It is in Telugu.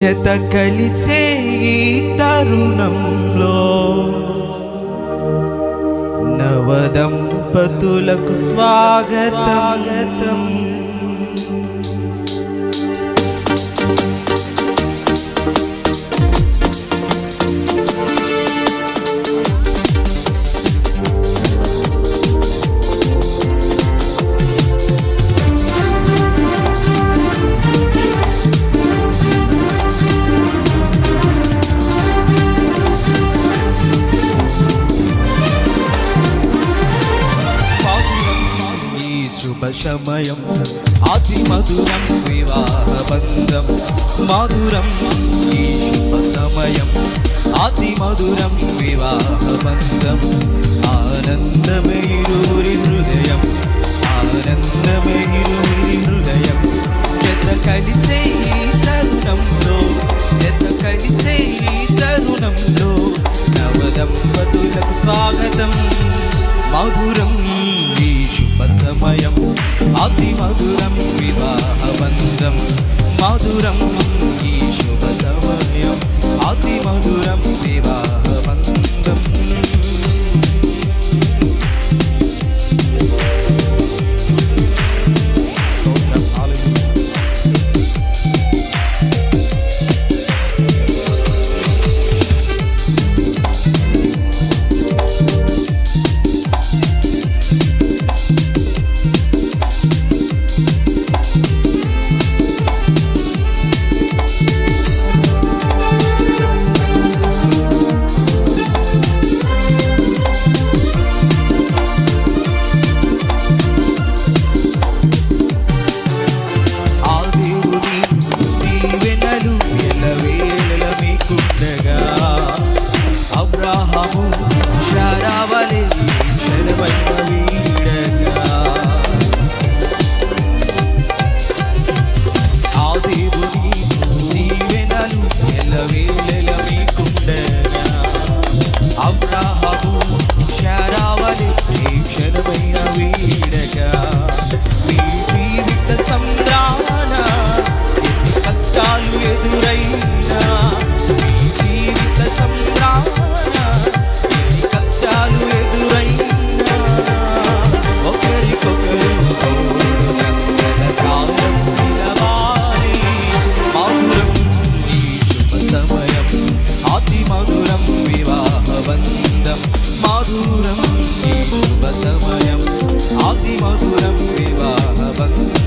జత కలిసే ఈ తరుణంలో నవదంపతులకు స్వాగతాగతం ശുഭശമയം. അതിമധുരം വിവാഹബന്ധം. മധുരം ഈ ശുഭസമയം. അതിമധുരം വിവാഹബന്ധം. ആനന്ദമയിലൂരി ഹൃദയം. ആനന്ദമയിലൂരി ഹൃദയം. ചെത്ത കലിസേ మధురం మధురం. ఎదురైనా జీవిత సంగ్రామ కష్టాలు ఎదురైనా ఒకరికొకరు కాలం నిలవాలి మధురం సమయం అతి మధురం వివాహవందం. మధురం శుభ సమయం అతి మధురం వివాహవందం.